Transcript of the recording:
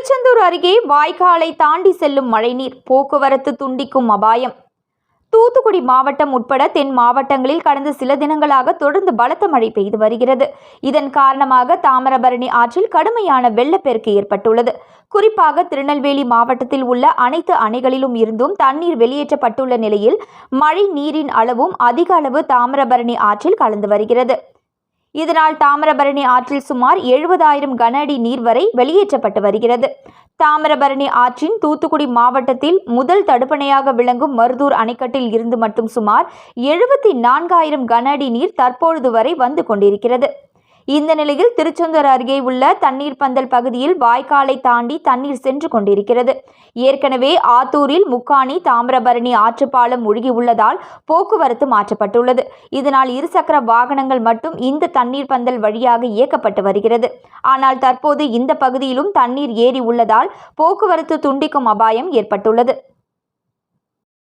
திருச்செந்தூர் அருகே வாய்க்காலை தாண்டி செல்லும் மழைநீர் போக்குவரத்து துண்டிக்கும் அபாயம். தூத்துக்குடி மாவட்டம் உட்பட தென் மாவட்டங்களில் கடந்த சில தினங்களாக தொடர்ந்து பலத்த மழை பெய்து வருகிறது. இதன் காரணமாக தாமிரபரணி ஆற்றில் கடுமையான வெள்ளப்பெருக்கு ஏற்பட்டுள்ளது. குறிப்பாக திருநெல்வேலி மாவட்டத்தில் உள்ள அனைத்து அணைகளிலும் இருந்தும் தண்ணீர் வெளியேற்றப்பட்டுள்ள நிலையில் மழை நீரின் அளவும் அதிக அளவு தாமிரபரணி ஆற்றில் கலந்து வருகிறது. இதனால் தாமிரபரணி ஆற்றில் சுமார் எழுபதாயிரம் கன அடி நீர் வரை வெளியேற்றப்பட்டு வருகிறது. தாமிரபரணி ஆற்றின் தூத்துக்குடி மாவட்டத்தில் முதல் தடுப்பணையாக விளங்கும் மருதூர் அணைக்கட்டில் இருந்து மட்டும் சுமார் எழுபத்தி நான்காயிரம் கன அடி நீர் தற்பொழுது வரை வந்து கொண்டிருக்கிறது. இந்த நிலையில் திருச்செந்தூர் அருகே உள்ள தண்ணீர் பந்தல் பகுதியில் வாய்க்காலை தாண்டி தண்ணீர் சென்று கொண்டிருக்கிறது. ஏற்கனவே ஆத்தூரில் முக்காணி தாமிரபரணி ஆற்றுப்பாலம் மூழ்கி உள்ளதால் போக்குவரத்து மாற்றப்பட்டுள்ளது. இதனால் இருசக்கர வாகனங்கள் மட்டும் இந்த தண்ணீர் பந்தல் வழியாக இயக்கப்பட்டு வருகிறது. ஆனால் தற்போது இந்த பகுதியிலும் தண்ணீர் ஏறி உள்ளதால் போக்குவரத்து துண்டிக்கும் அபாயம் ஏற்பட்டுள்ளது.